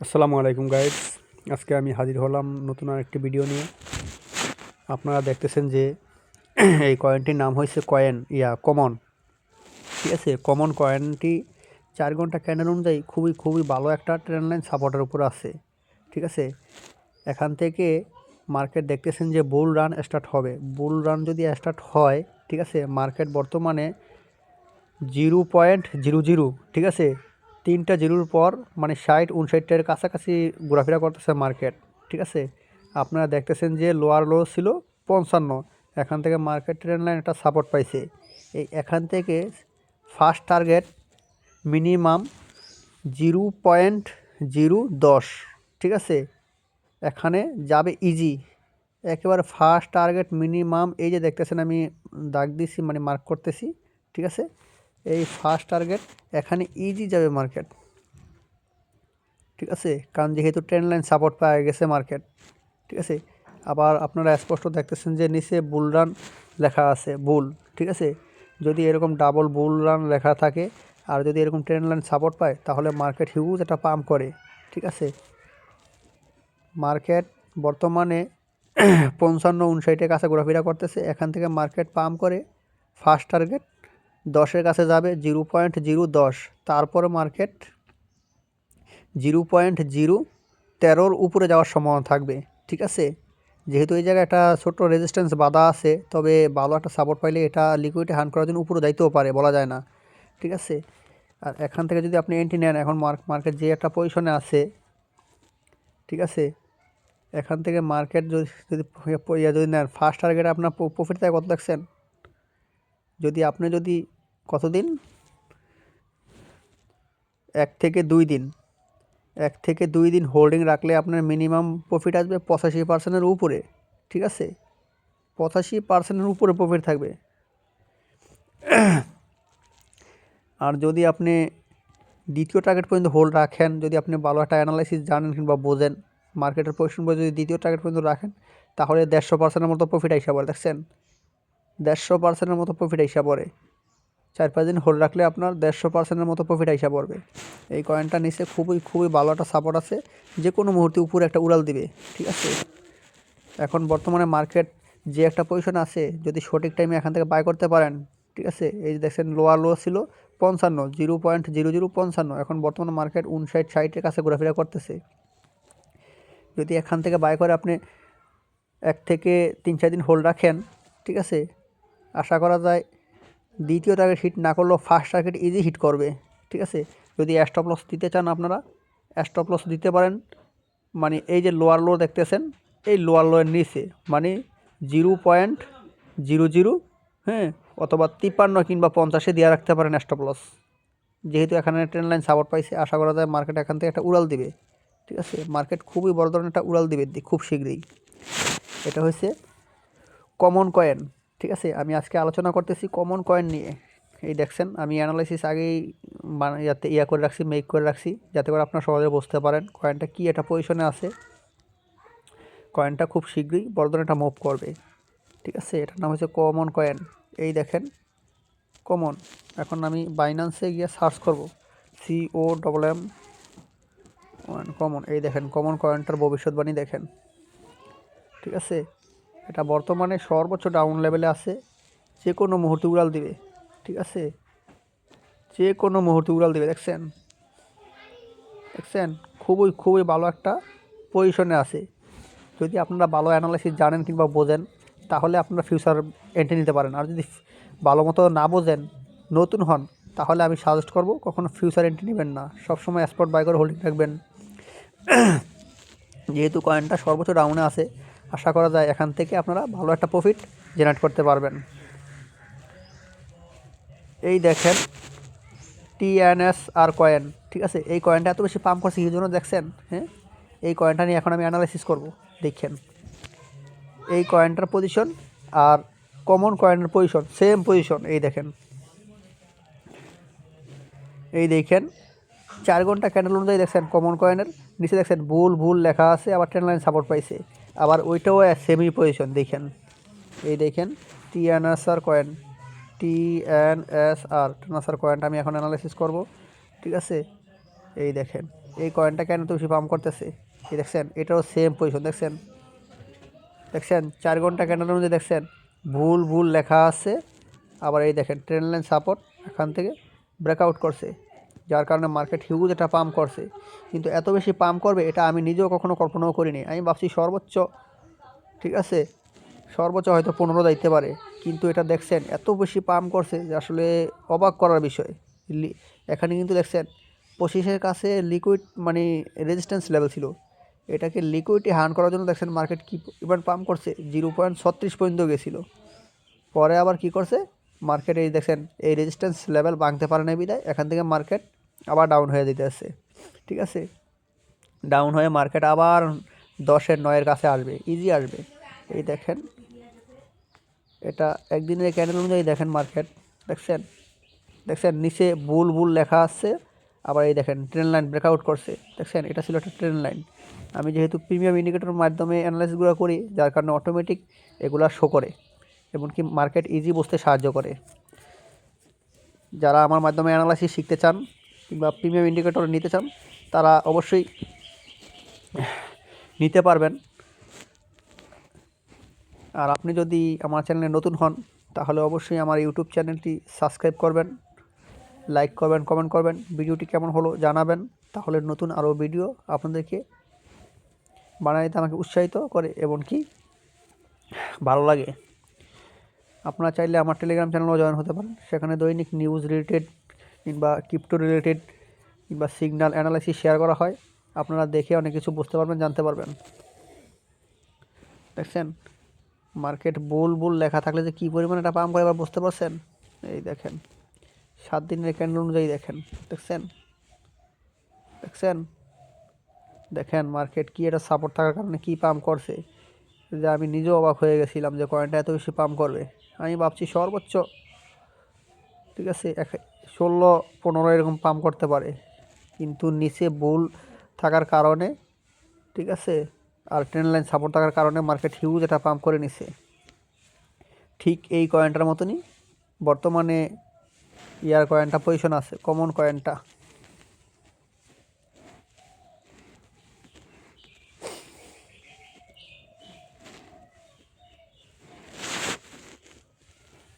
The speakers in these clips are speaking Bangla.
আসসালামু আলাইকুম গাইডস আজকে আমি হাজির হলাম নতুন আরেকটি ভিডিও নিয়ে। আপনারা দেখতেছেন যে এই কয়েনটির নাম হয়েছে কয়েন ইয়া কমন ঠিক আছে কমন কয়েনটি চার ঘণ্টা ক্যান্ডেল অনুযায়ী খুবই খুবই ভালো একটা ট্রেন লাইন সাপোর্টের উপর আছে। ঠিক আছে, এখান থেকে মার্কেট দেখতেছেন যে বুল রান স্টার্ট হবে। বুল রান যদি স্টার্ট হয়, ঠিক আছে মার্কেট বর্তমানে জিরো পয়েন্ট জিরো জিরো ঠিক আছে তিনটা জিরোর পর মানে ষাট উনষাটের কাছাকাছি ঘোরাফেরা করতেছে মার্কেট, ঠিক আছে? আপনারা দেখতেছেন যে লোয়ার লো ছিল পঞ্চান্ন, এখান থেকে মার্কেট ট্রেন লাইন একটা সাপোর্ট পাইছে। এই এখান থেকে first target minimum zero point zero দশ, ঠিক আছে? এখানে যাবে ইজি একেবারে ফার্স্ট টার্গেট মিনিমাম এই যে দেখতেছেন আমি দাগ দিছি মানে মার্ক করতেছি, ঠিক আছে? এই ফার্স্ট টার্গেট এখানে ইজি যাবে মার্কেট ঠিক আছে? কারণ যেহেতু ট্রেন লাইন সাপোর্ট পাওয়া গেছে মার্কেট ঠিক আছে? আবার আপনারা স্পষ্ট দেখতেছেন যে নিচে বুল রান লেখা আছে বুল ঠিক আছে? যদি এরকম ডাবল বুল রান লেখা থাকে, আর যদি এরকম ট্রেন লাইন সাপোর্ট পায়, তাহলে মার্কেট হিউজ একটা পাম্প করে। ঠিক আছে? মার্কেট বর্তমানে পঞ্চান্ন উনষাটের কাছে ঘোরাফেরা করতেছে। এখান থেকে মার্কেট পাম্প করে ফার্স্ট টার্গেট দশের কাছে যাবে জিরো পয়েন্ট জিরো দশ। তারপরে মার্কেট জিরো পয়েন্ট জিরো তেরোর উপরে যাওয়ার সম্ভাবনা থাকবে, ঠিক আছে? যেহেতু এই জায়গায় একটা ছোট্ট রেজিস্ট্যান্স বাধা আছে, তবে ভালো একটা সাপোর্ট পাইলে এটা লিকুইডে হান করার জন্য উপরে যাইতেও পারে, বলা যায় না, ঠিক আছে? আর এখান থেকে যদি আপনি এন্ট্রি নেন, এখন মার্কেট যে একটা পজিশনে আছে, ঠিক আছে? এখান থেকে মার্কেট যদি যদি ইয়া যদি নেন ফার্স্ট টার্গেট আপনার প্রফিট থাকে কত দেখছেন? যদি আপনি যদি কতদিন? এক থেকে দুই দিন। এক থেকে দুই দিন হোল্ডিং রাখলে আপনার মিনিমাম প্রফিট আসবে পঁচাশি পার্সেন্টের উপরে, ঠিক আছে? পঁচাশি পার্সেন্টের উপরে প্রফিট থাকবে। আর যদি আপনি দ্বিতীয় টার্গেট পর্যন্ত হোল্ড রাখেন, যদি আপনি ভালো একটা অ্যানালাইসিস জানেন কিংবা বোঝেন মার্কেটের পজিশন বলে যদি দ্বিতীয় টার্গেট পর্যন্ত রাখেন, তাহলে দেড়শো পার্সেন্টের মতো প্রফিট আইসা পড়ে, দেখছেন? দেড়শো পার্সেন্টের মতো প্রফিট আইসা পড়ে। চার পাঁচ দিন হোল্ড রাখলে আপনার দেড়শো পার্সেন্টের মতো প্রফিট আইসা পড়বে। এই কয়েনটা নিচে খুবই খুবই ভালো একটা সাপোর্ট আছে। যে কোনো মুহূর্তে উপরে একটা উড়াল দিবে, ঠিক আছে? এখন বর্তমানে মার্কেট যে একটা পজিশন আছে, যদি সঠিক টাইমে এখান থেকে বাই করতে পারেন, ঠিক আছে? এই যে দেখছেন লোয়ার লো ছিল পঞ্চান্ন জিরো পয়েন্ট জিরো জিরো পঞ্চান্ন। এখন বর্তমানে মার্কেট উনষাট ষাটের কাছে ঘোরাফেরা করতেছে। যদি এখান থেকে বাই করে আপনি এক থেকে তিন চার দিন হোল্ড রাখেন, ঠিক আছে? আশা করা যায় দ্বিতীয় টার্গেট হিট না করলেও ফার্স্ট টার্গেট ইজি হিট করবে, ঠিক আছে? যদি স্টপ লস দিতে চান আপনারা স্টপ লস দিতে পারেন মানে এই যে লোয়ার লো দেখতেছেন, এই লোয়ার লোয়ের নিচে মানে জিরো পয়েন্ট জিরো জিরো হ্যাঁ? অথবা তিপ্পান্ন কিংবা পঞ্চাশে দিয়ে রাখতে পারেন স্টপ লস যেহেতু এখানে ট্রেন লাইন সাপোর্ট পাইছে, আশা করা যায় মার্কেট এখান থেকে একটা উড়াল দিবে, ঠিক আছে? মার্কেট খুবই বড় ধরনের একটা উড়াল দিবে, খুব শীঘ্রই। এটা হচ্ছে কমন কয়েন ঠিক আছে, আমি আজকে আলোচনা করতেছি কমন কয়েন নিয়ে। এই দেখছেন, আমি অ্যানালাইসিস আগেই যাতে ইয়া করে রাখছি মেক করে রাখছি, যাতে করে আপনারা সহজে বুঝতে পারেন কয়েনটা কী একটা পজিশনে আছে। কয়েনটা খুব শীঘ্রই বড় ধরনের একটা মুভ করবে। ঠিক আছে, এটার নাম হচ্ছে কমন কয়েন এই দেখেন কমন এখন আমি বাইন্যান্সে গিয়ে সার্চ করব। C O double M common এই দেখেন কমন কয়েনটার ভবিষ্যৎবাণী দেখেন। ঠিক আছে এটা বর্তমানে সর্বোচ্চ ডাউন লেভেলে আছে। যে কোনো মুহূর্তে উড়াল দিবে, ঠিক আছে? যে কোনো মুহূর্তে উড়াল দিবে, দেখছেন? দেখছেন? খুবই খুবই ভালো একটা পজিশনে আছে। যদি আপনারা ভালো অ্যানালাইসিস জানেন কিংবা বোঝেন, তাহলে আপনারা ফিউচার এন্ট্রি নিতে পারেন। আর যদি ভালো মতো না বোঝেন, নতুন হন, তাহলে আমি সাজেস্ট করব কখনো ফিউচার এন্ট্রি নেবেন না। সবসময় স্পট বাই করে হোল্ডিং রাখবেন যেহেতু কয়েনটা সর্বোচ্চ ডাউনে আছে আশা করা যায় এখান থেকে আপনারা ভালো একটা প্রফিট জেনারেট করতে পারবেন। এই দেখেন টিএনএস আর কয়েন ঠিক আছে? এই কয়েনটা এত বেশি পাম্প করছে কী জন্য দেখছেন হ্যাঁ? এই কয়েনটা নিয়ে এখন আমি অ্যানালাইসিস করব, দেখেন। এই কয়েনটার পজিশন আর কমন কয়েনের পজিশন সেম পজিশন এই দেখেন। এই দেখেন, চার ঘণ্টা ক্যান্ডেল অনুযায়ী দেখছেন কমন কয়েনের নিচে দেখছেন ভুল ভুল লেখা আছে, আবার ট্রেন লাইন সাপোর্ট পাইছে। আবার ওইটাও সেমি পজিশন দেখেন। এই দেখেন T N S R coin T N S R ট্রেনাসার কয়েনটা আমি এখন অ্যানালাইসিস করব, ঠিক আছে? এই দেখেন, এই কয়েনটা কেন তো বেশি পাম্প করতেছে? এই দেখছেন, এটাও সেম পজিশন দেখছেন? দেখছেন, চার ঘণ্টা ক্যান্ডেলের মধ্যে দেখছেন, ভুল ভুল লেখা আছে। আবার এই দেখেন ট্রেন লাইন সাপোর্ট এখান থেকে ব্রেকআউট করছে। যার কারণে মার্কেট হিউজ এটা পাম্প করছে। কিন্তু এত বেশি পাম্প করবে, এটা আমি নিজেও কখনো কল্পনাও করিনি। আমি ভাবছি সর্বোচ্চ, ঠিক আছে? সর্বোচ্চ হয়তো পনেরো যাইতে পারে। কিন্তু এটা দেখছেন, এত বেশি পাম্প করছে যে আসলে অবাক করার বিষয়। এখানে কিন্তু দেখছেন, পঁচিশের কাছে লিকুইড মানে রেজিস্ট্যান্স লেভেল ছিল। এটাকে লিকুইডটি হার্ন করার জন্য দেখছেন মার্কেট কি এবার পাম্প করছে জিরো পয়েন্ট ছত্রিশ পর্যন্ত গেছিল। পরে আবার কি করছে? মার্কেট এই দেখছেন, এই রেজিস্ট্যান্স লেভেল ভাঙতে পারে না বিদায় এখান থেকে মার্কেট আবার ডাউন হয়ে যেতে আসছে ঠিক আছে? ডাউন হয়ে মার্কেট আবার দশের নয়ের কাছে আসবে। ইজি আসবে। এই দেখেন, এটা একদিনের ক্যান্ডেল অনুযায়ী দেখেন মার্কেট দেখছেন? দেখছেন? নিচে বুল বুল লেখা আছে। আবার এই দেখেন ট্রেন লাইন ব্রেকআউট করছে। দেখছেন? এটা ছিল একটা ট্রেন লাইন আমি যেহেতু প্রিমিয়াম ইন্ডিকেটর মাধ্যমে অ্যানালাইসিসগুলো করি, যার কারণে অটোমেটিক এগুলা শো করে। এমনকি মার্কেট ইজি বুঝতে সাহায্য করে। যারা আমার মাধ্যমে অ্যানালাইসিস শিখতে চান কিংবা প্রিমিয়াম ইন্ডিকেটর নিতে চান, তারা অবশ্যই নিতে পারবেন। আর আপনি যদি আমার চ্যানেলে নতুন হন, তাহলে অবশ্যই আমার ইউটিউব চ্যানেলটি সাবস্ক্রাইব করবেন, লাইক করবেন, কমেন্ট করবেন, ভিডিওটি কেমন হলো জানাবেন, তাহলে নতুন আরও ভিডিও আপনাদেরকে বানাইতে আমাকে উৎসাহিত করে এবং কি ভালো লাগে। আপনারা চাইলে আমার টেলিগ্রাম চ্যানেলও জয়েন হতে পারেন, সেখানে দৈনিক নিউজ রিলেটেড কিংবা ক্রিপ্টো রিলেটেড কিংবা সিগন্যাল অ্যানালাইসিস শেয়ার করা হয়, আপনারা দেখে অনেক কিছু বুঝতে পারবেন, জানতে পারবেন। দেখছেন? মার্কেট বুল বুল লেখা থাকলে যে কী পরিমাণে এটা পাম্প করে এবার বুঝতে পারছেন? এই দেখেন, সাত দিনের ক্যান্ডেল অনুযায়ী দেখেন, দেখছেন? দেখছেন? দেখেন মার্কেট কি এটা সাপোর্ট থাকার কারণে কী পাম্প করছে? যে আমি নিজেও অবাক হয়ে গেছিলাম যে কয়েনটা এত বেশি পাম্প করবে। আমি ভাবছি সর্বোচ্চ, ঠিক আছে? ষোলো, পনেরো এরকম পাম্প করতে পারে। কিন্তু নিচে বুল থাকার কারণে, ঠিক আছে? আর ট্রেন লাইন সাপোর্ট থাকার কারণে মার্কেট হিউজ এটা পাম্প করে নিছে। ঠিক এই কয়েনটার মতনই বর্তমানে ইয়ার কয়েনটা পজিশন আছে কমন কয়েনটা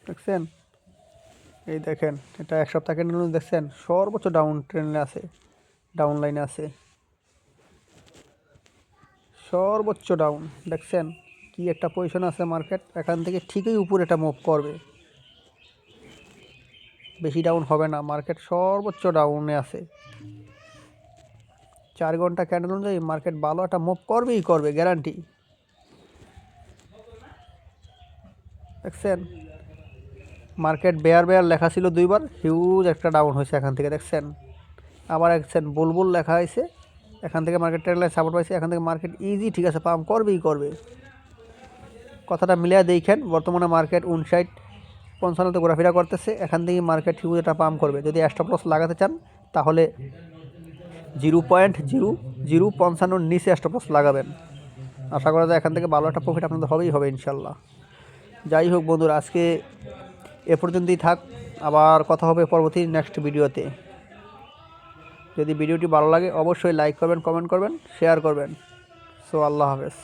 দেখছেন? এই দেখেন, এটা এক সপ্তাহ কেন দেখছেন? সর্বোচ্চ ডাউন ট্রেনে আছে ডাউন লাইনে আছে। সর্বোচ্চ ডাউন দেখছেন? কি একটা পজিশন আছে মার্কেট এখান থেকে ঠিকই উপরে এটা মুভ করবে। বেশি ডাউন হবে না মার্কেট সর্বোচ্চ ডাউনে আছে। চার ঘণ্টা ক্যান্ডেল অনুযায়ী মার্কেট ভালো একটা মুভ করবেই করবে গ্যারান্টি দেখছেন? মার্কেট বেয়ার বেয়ার লেখা ছিল দুইবার। হিউজ একটা ডাউন হয়েছে এখান থেকে, দেখছেন? আবার দেখছেন, বুলবুল লেখা হয়েছে। এখান থেকে মার্কেট ট্রেন লাইন সাপোর্ট পাইছে। এখান থেকে মার্কেট ইজি ঠিক আছে পাম্প করবেই করবে। কথাটা মিলিয়ে দেখেন, বর্তমানে মার্কেট উনষাট পঞ্চান্নতে ঘোরাফেরা করতেছে। এখান থেকে মার্কেট হিউজ একটা পাম্প করবে। যদি স্টপ লস লাগাতে চান, তাহলে জিরো পয়েন্ট জিরো জিরো পঞ্চান্নর নিচে স্টপ লস লাগাবেন। আশা করা যায় এখান থেকে ভালো একটা প্রফিট আপনাদের হবেই হবে, ইনশাল্লাহ। যাই হোক বন্ধুরা, আজকে এ পর্যন্তই থাক। আবার কথা হবে পরবর্তী নেক্সট ভিডিওতে যদি ভিডিওটি ভালো লাগে, অবশ্যই লাইক করবেন কমেন্ট করবেন শেয়ার করবেন। সো আল্লাহ হাফেজ।